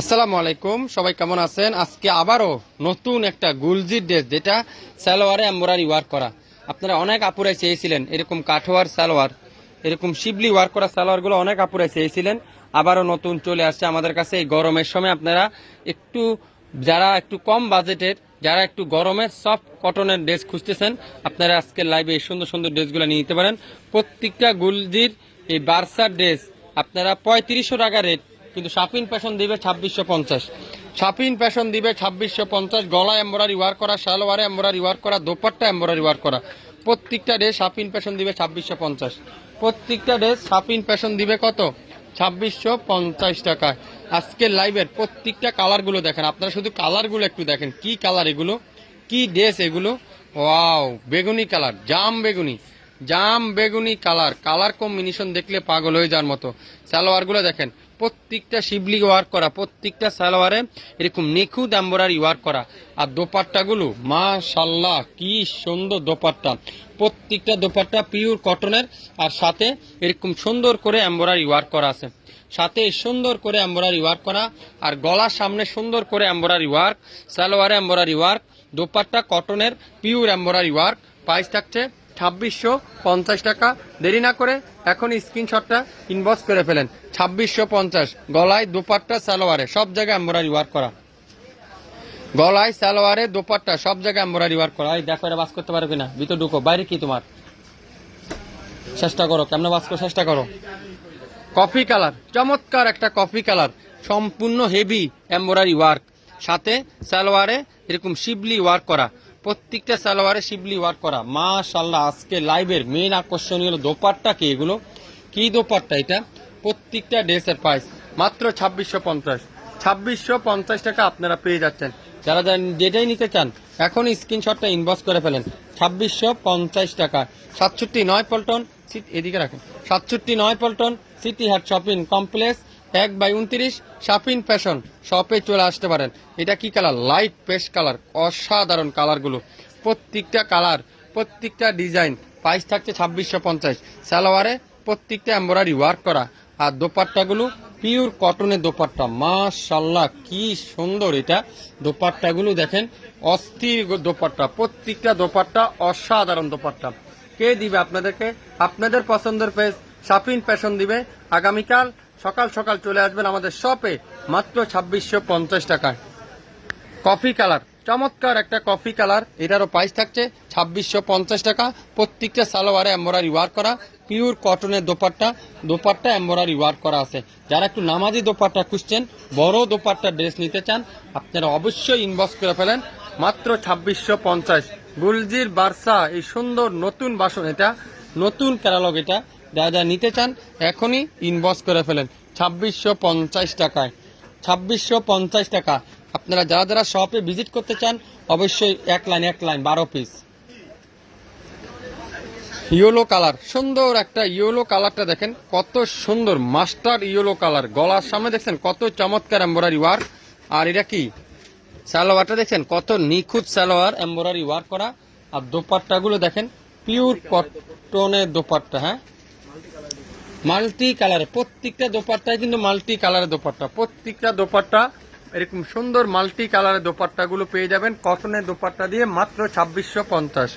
আসসালামু আলাইকুম, সবাই কেমন আছেন? আজকে আবারও নতুন একটা গুলজির ড্রেস, যেটা সালোয়ারে এম্বরারি ওয়ার্ক করা। আপনারা অনেক আপুরাই চেয়েছিলেন, এরকম কাঠোয়ার সালোয়ার, এরকম শিবলি ওয়ার্ক করা সালোয়ারগুলো অনেক আপুরাই চেয়েছিলেন। আবারও নতুন চলে আসছে আমাদের কাছে এই গরমের সময়। আপনারা একটু, যারা একটু কম বাজেটের, যারা একটু গরমের সফট কটনের ড্রেস খুঁজতেছেন, আপনারা আজকে লাইভে এই সুন্দর সুন্দর ড্রেসগুলো নিয়ে নিতে পারেন। প্রত্যেকটা গুলজির এই বার্সার ড্রেস, আপনারা পঁয়ত্রিশশো টাকা রেট কিন্তু শাপিন প্যাশন দিবে ছাব্বিশশো পঞ্চাশ। সাপিন প্যাশন দিবে ছাব্বিশশো পঞ্চাশ। গলা এম্বরারি ওয়ার করা, সালোয়ারে এম্বরারি ওয়ার করা দোপাট্টা এম্বরারি ওয়ার করা। প্রত্যেকটা ড্রেস সাপিন প্যাশন দিবে ছাব্বিশশো পঞ্চাশ। প্রত্যেকটা ড্রেস সাপিন প্যাশন দিবে কত? ছাব্বিশশো পঞ্চাশ টাকায়। আজকের লাইভের প্রত্যেকটা কালারগুলো দেখেন। আপনারা শুধু কালারগুলো একটু দেখেন। কি কালার এগুলো? কি ড্রেস এগুলো? ওয়াও, বেগুনি কালার, জাম বেগুনি। জাম বেগুনি কালার। কালার কম্বিনেশন দেখলে পাগল হয়ে যাওয়ার মতো। সালোয়ারগুলো দেখেন। প্রত্যেকটা শিবলি ওয়ার্ক করা, প্রত্যেকটা সালোয়ারে এরকম নিখুঁত এম্বরারি ওয়ার্ক করা। আর দোপাট্টাগুলো, মাশাল্লাহ, কি সুন্দর দোপাট্টা। প্রত্যেকটা দোপাট্টা পিওর কটনের আর সাথে এরকম সুন্দর করে এম্বরারি ওয়ার্ক করা আছে। সাথে সুন্দর করে এম্বরারি ওয়ার্ক করা, আর গলার সামনে সুন্দর করে এম্বরারি ওয়ার্ক, সালোয়ারে এম্বরারি ওয়ার্ক, দোপাট্টা কটনের পিওর এম্বরারি ওয়ার্ক প্রাইস থাকছে ছাব্বিশশো পঞ্চাশ টাকা। দেরি না করে এখন স্ক্রিনশটটা ইনবক্স করে ফেলেন। ছাব্বিশশো পঞ্চাশ, গলায় দোপাট্টা, সালোয়ারে, সব জায়গায় এম্বরারি ওয়ার্ক করা। গলায় সালোয়ারে দোপাট্টা, সব জায়গায় এম্বরারি ওয়ার্ক করা। এই দেখো, এটা বাস করতে পারো কিনা? ভিতর ঢুকো। বাইরে কি তোমার? চেষ্টা করো, কেমন বাস করো? চেষ্টা করো। কফি কালার, চমৎকার একটা কফি কালার। সম্পূর্ণ হেভি এম্বরারি ওয়ার্ক সাথে সালোয়ারে এরকম শিবলি ওয়ার্ক করা। প্রত্যেকটা সালোয়ারে শিবলি ওয়ার্ক করা। মাশাল্লাহ আজকে লাইভের মেন আকর্ষণীয় হলো দোপাট্টা কি এগুলো? কি দোপাট্টা এটা? প্রত্যেকটা ড্রেসের প্রাইস মাত্র ছাব্বিশশো পঞ্চাশ। ছাব্বিশশো পঞ্চাশ টাকা আপনারা পেয়ে যাচ্ছেন। যারা যারা যেটাই নিতে চান এখন স্ক্রিনশটটা ইনবক্স করে ফেলেন। ছাব্বিশশো পঞ্চাশ টাকা। সাতষট্টি নয় পল্টন সিট- এদিকে রাখেন। সাতষট্টি নয় পল্টন সিটি হাট শপিং কমপ্লেক্স এক বাই উনত্রিশ শাপিন ফ্যাশন শপে চলে আসতে পারেন। এটা কি কালার? লাইট পেস্ট কালার, অসাধারণ কালারগুলো। প্রত্যেকটা কালার, প্রত্যেকটা ডিজাইন প্রাইস থাকছে ছাব্বিশশো পঞ্চাশ। সালোয়ারে প্রত্যেকটা এম্বরারি ওয়ার্ক করা। আর দোপাট্টাগুলো পিওর কটনের দোপাট্টা। মাশাল্লাহ কি সুন্দর এটা। দোপাট্টাগুলো দেখেন, অস্থির দোপাট্টা। প্রত্যেকটা দোপাট্টা অসাধারণ দোপাট্টা। কে দিবে আপনাদেরকে? আপনাদের পছন্দের পেজ শাপিন ফ্যাশন দিবে। আগামীকাল সকাল সকাল চলে আসবেন আমাদের শপে মাত্র ছাব্বিশশো পঞ্চাশ টাকায়। কফি কালার চমৎকার একটা কফি কালার এটারও প্রাইস থাকছে ছাব্বিশশো পঞ্চাশ টাকা। প্রত্যেকটা সালোয়ারে এম্বরারি ওয়ার্ক করা। পিওর কটনের দোপাট্টা। দোপাট্টা এম্বরারি ওয়ার্ক করা আছে। যারা একটু নামাজি দোপাট্টা খুঁজছেন, বড় দোপাট্টা ড্রেস নিতে চান, আপনারা অবশ্যই ইনবক্স করে ফেলেন। মাত্র ছাব্বিশশো পঞ্চাশ। গুলজির বার্সা, এই সুন্দর নতুন বাসন এটা, নতুন ক্যাটালগ এটা। যারা যারা নিতে চান, এখনই ইনবক্স করে ফেলেন। ছাব্বিশশো পঞ্চাশ টাকায়। ছাব্বিশশো পঞ্চাশ টাকা। আপনারা যারা যারা শপে ভিজিট করতে চান, অবশ্যই এক লাইন এক লাইন বারো পিস ইয়েলো কালার সুন্দর একটা ইয়েলো কালারটা দেখেন, কত সুন্দর মাস্টার ইয়েলো কালার গলার সামনে দেখছেন, কত চমৎকার এম্বরারি ওয়ার্ক আর এটা কি? সালোয়ারটা দেখছেন, কত নিখুঁত সালোয়ার এম্বরারি ওয়ার্ক করা। আর দোপাট্টাগুলো দেখেন পিওর কটনের দোপাট্টা হ্যাঁ? মাল্টি কালারে প্রত্যেকটা দোপাট্টায় কিন্তু মাল্টি কালারের দোপাট্টা। প্রত্যেকটা দোপাট্টা এরকম সুন্দর মাল্টি কালারের দোপাট্টাগুলো পেয়ে যাবেন কটনের দোপাট্টা দিয়ে মাত্র ছাব্বিশশো পঞ্চাশ।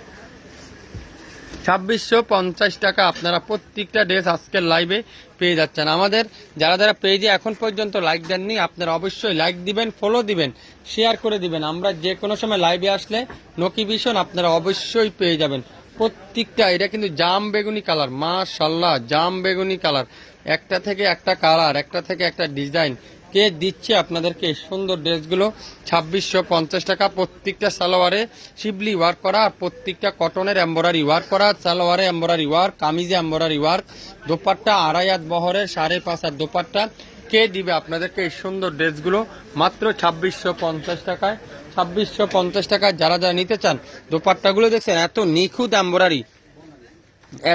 ছাব্বিশশো পঞ্চাশ টাকা আপনারা প্রত্যেকটা ড্রেস আজকের লাইভে পেয়ে যাচ্ছেন। আমাদের যারা যারা পেজে এখন পর্যন্ত লাইক দেননি, আপনারা অবশ্যই লাইক দিবেন ফলো দিবেন শেয়ার করে দিবেন। আমরা যে কোনো সময় লাইভে আসলে নোটিফিকেশন আপনারা অবশ্যই পেয়ে যাবেন। প্রত্যেকটা, এটা কিন্তু জাম বেগুনি কালার মাশাল্লাহ জাম বেগুনি কালার। একটা থেকে একটা কালার, একটা থেকে একটা ডিজাইন। কে দিচ্ছে আপনাদেরকে সুন্দর ড্রেসগুলো? ছাব্বিশশো পঞ্চাশ টাকা প্রত্যেকটা সালোয়ারে শিবলি ওয়ার্ক করা আর প্রত্যেকটা কটনের এম্বরারি ওয়ার্ক করা। সালোয়ারে এম্বরারি ওয়ার্ক কামিজে এম্বরারি ওয়ার্ক দোপাট্টা আড়াই হাত বহরের, সাড়ে পাঁচ হাত দোপাট্টা। কে দিবে আপনাদেরকে এই সুন্দর ড্রেসগুলো? মাত্র ছাব্বিশশো পঞ্চাশ টাকায়। ছাব্বিশশো পঞ্চাশ টাকায় যারা যারা নিতে চান, দোপাট্টাগুলো দেখছেন, এত নিখুঁত এম্বরারি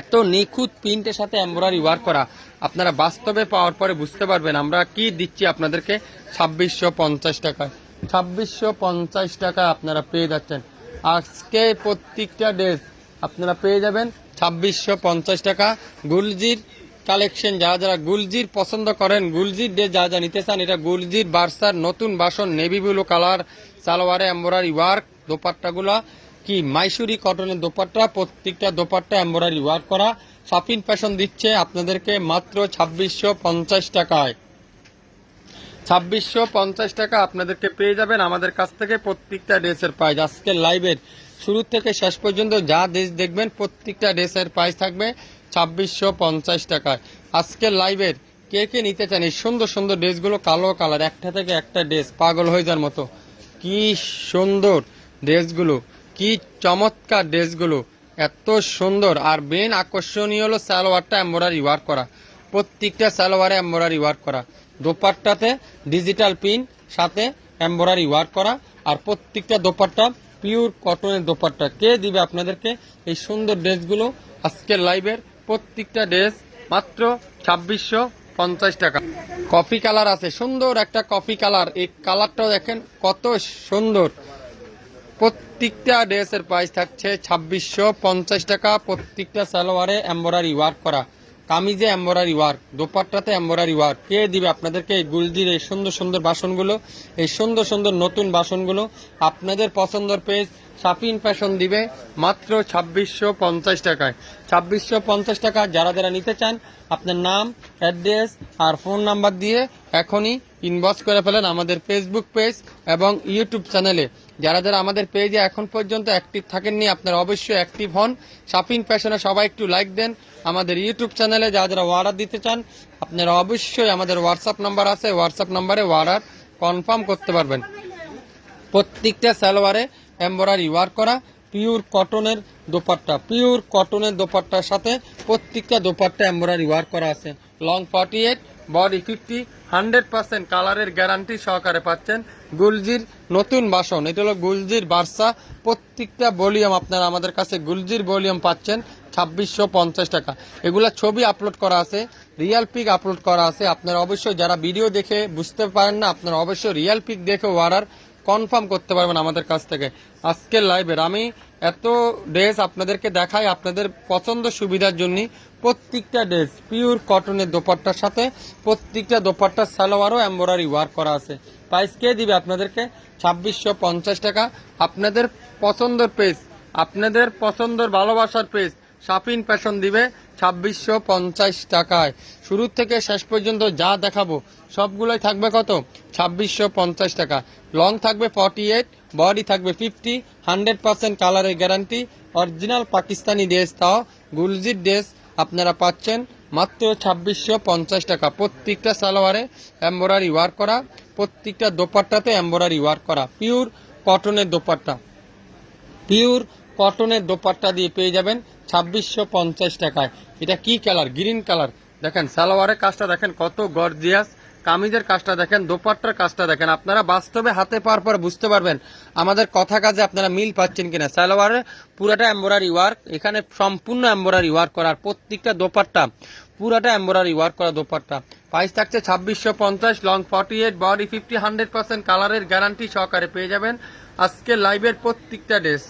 এত নিখুঁত প্রিন্টের সাথে এমব্রয়ডারি ওয়ার্ক করা। আপনারা বাস্তবে পাওয়ার পরে বুঝতে পারবেন আমরা কি দিচ্ছি আপনাদেরকে ছাব্বিশশো পঞ্চাশ টাকায়। ছাব্বিশশো পঞ্চাশ টাকা আপনারা পেয়ে যাচ্ছেন। আজকে প্রত্যেকটা ড্রেস আপনারা পেয়ে যাবেন ছাব্বিশশো পঞ্চাশ টাকা। গুলজির কালেকশন, যারা যারা গুলজির পছন্দ করেন, গুলজির ড্রেস যা যা নিতে চান, এটা গুলজির বার্সার নতুন বাসন নেভি ব্লু কালার সালোয়ারে এম্বরারি ওয়ার্ক দোপাট্টাগুলা কি? মাইসুরি কটনের দোপাট্টা, প্রত্যেকটা দোপাট্টা এম্বরারি ওয়ার্ক করা। সাফিন ফ্যাশন দিচ্ছে আপনাদেরকে মাত্র ছাব্বিশশো পঞ্চাশ টাকায়। ছাব্বিশশো পঞ্চাশ টাকা আপনাদেরকে পেয়ে যাবেন আমাদের কাছ থেকে প্রত্যেকটা ড্রেসের প্রাইস আজকের লাইভের শুরু থেকে শেষ পর্যন্ত যা ড্রেস দেখবেন, প্রত্যেকটা ড্রেসের প্রাইস থাকবে। ছাব্বিশশো পঞ্চাশ টাকায়। আজকের লাইভের কে কে নিতে চান এই সুন্দর সুন্দর ড্রেসগুলো কালো কালার, একটা থেকে একটা ড্রেস, পাগল হয়ে যাওয়ার মতো। কি সুন্দর ড্রেসগুলো, কি চমৎকার ড্রেসগুলো, এত সুন্দর। আর মেন আকর্ষণীয় হলো সালোয়ারটা এম্বরারি ওয়ার্ক করা। প্রত্যেকটা সালোয়ারে এম্বরারি ওয়ার্ক করা। দোপাট্টাতে ডিজিটাল পিন সাথে এম্বরারি ওয়ার্ক করা। আর প্রত্যেকটা দোপাট্টা পিওর কটনের দোপাট্টা। কে দিবে আপনাদেরকে এই সুন্দর ড্রেসগুলো আজকের লাইভের প্রত্যেকটা ড্রেস মাত্র ছাব্বিশশো পঞ্চাশ টাকা। কফি কালার আছে, সুন্দর একটা কফি কালার। এই কালারটাও দেখেন কত সুন্দর। প্রত্যেকটা ড্রেসের প্রাইস থাকছে ছাব্বিশশো পঞ্চাশ টাকা। প্রত্যেকটা সালোয়ারে এম্বরারি ওয়ার্ক করা। কামিজে এম্বরারি ওয়ার্ক দোপাট্টাতে এম্বরারি ওয়ার্ক কে দিবে আপনাদেরকে এই গুলদির এই সুন্দর সুন্দর বাসনগুলো, এই সুন্দর সুন্দর নতুন বাসনগুলো? আপনাদের পছন্দের পেজ সাফিন ফ্যাশন দিবে মাত্র ছাব্বিশশো পঞ্চাশ টাকায়। ছাব্বিশশো পঞ্চাশ টাকা যারা যারা নিতে চান, আপনার নাম, অ্যাড্রেস আর ফোন নাম্বার দিয়ে এখনই ইনবক্স করে ফেলেন আমাদের ফেসবুক পেজ এবং ইউটিউব চ্যানেলে যারা যারা আমাদের পেজে এখন পর্যন্ত অ্যাক্টিভ থাকেননি, আপনারা অবশ্যই অ্যাক্টিভ হন। শাপিং ফ্যাশনে সবাই একটু লাইক দেন। আমাদের ইউটিউব চ্যানেলে যারা যারা অর্ডার দিতে চান, আপনারা অবশ্যই আমাদের হোয়াটসঅ্যাপ নাম্বার আছে। হোয়াটসঅ্যাপ নাম্বারে অর্ডার কনফার্ম করতে পারবেন। প্রত্যেকটা সালোয়ারে এম্বরারি ওয়ার্ক করা পিওর কটনের দোপাট্টা। পিওর কটনের দোপাট্টার সাথে প্রত্যেকটা দোপাট্টা এম্বরারি ওয়ার্ক করা আছে। Long forty eight body fifty hundred percent কালারের গ্যারান্টি সহকারে পাচ্ছেন গুলজির নতুন বাসন। এটা হলো গুলজির বার্সা। প্রত্যেকটা ভলিউম আপনারা আমাদের কাছে গুলজির ভলিউম পাচ্ছেন ছাব্বিশশো পঞ্চাশ টাকা। এগুলা ছবি আপলোড করা আছে রিয়াল পিক আপলোড করা আছে। আপনারা অবশ্যই যারা ভিডিও দেখে বুঝতে পারেন না, আপনারা অবশ্যই রিয়াল পিক দেখে অর্ডার কনফার্ম করতে পারবেন আমাদের কাছ থেকে। আজকের লাইভের আমি এত ড্রেস আপনাদেরকে দেখাই, আপনাদের পছন্দ সুবিধার জন্য প্রত্যেকটা ড্রেস পিওর কটনের দোপাট্টার সাথে প্রত্যেকটা দোপাট্টার সালোয়ারও এম্বরারি ওয়ার্ক করা আছে। প্রাইস কে দিবে আপনাদেরকে? ছাব্বিশশো পঞ্চাশ টাকা। আপনাদের পছন্দের পেজ আপনাদের পছন্দের ভালোবাসার পেজ শাপিন ফ্যাশন দিবে। ছাব্বিশশো পঞ্চাশ টাকায়। শুরু থেকে শেষ পর্যন্ত যা দেখাবো, সবগুলোই থাকবে কত? ছাব্বিশশো পঞ্চাশ টাকা। লং থাকবে ফর্টি এইট বডি থাকবে ফিফটি হান্ড্রেড পার্সেন্ট কালারের গ্যারান্টি অরিজিনাল পাকিস্তানি ড্রেস তাও গুলজির ড্রেস আপনারা পাচ্ছেন মাত্র ছাব্বিশশো পঞ্চাশ টাকা। প্রত্যেকটা সালোয়ারে এম্বরারি ওয়ার্ক করা, প্রত্যেকটা দোপাট্টাতে এম্বরারি ওয়ার্ক করা। পিওর কটনের দোপাট্টা। পিওর কটনের দোপাট্টা দিয়ে পেয়ে যাবেন ছাব্বিশশো পঞ্চাশ টাকায়। এটা কি কালার? Green colour. দেখেন, সালোয়ারের কাজটা দেখেন, কত গর্জিয়াস। কামিজের কাজটা দেখেন, দোপাট্টার কাজটা দেখেন। আপনারা বাস্তবে হাতে পাওয়ার পর বুঝতে পারবেন আমাদের কথা কাজে আপনারা মিল পাচ্ছেন কিনা। সালোয়ারে পুরাটা এম্বরারি ওয়ার্ক, এখানে সম্পূর্ণ এম্বরারি ওয়ার্ক করার প্রত্যেকটা দোপাট্টা, পুরাটা এম্বরারি ওয়ার্ক করা দোপাট্টা। প্রাইস থাকছে ছাব্বিশশো পঞ্চাশ long forty eight body fifty hundred percent কালারের গ্যারান্টি সহকারে পেয়ে যাবেন। আজকে লাইভের প্রত্যেকটা ড্রেস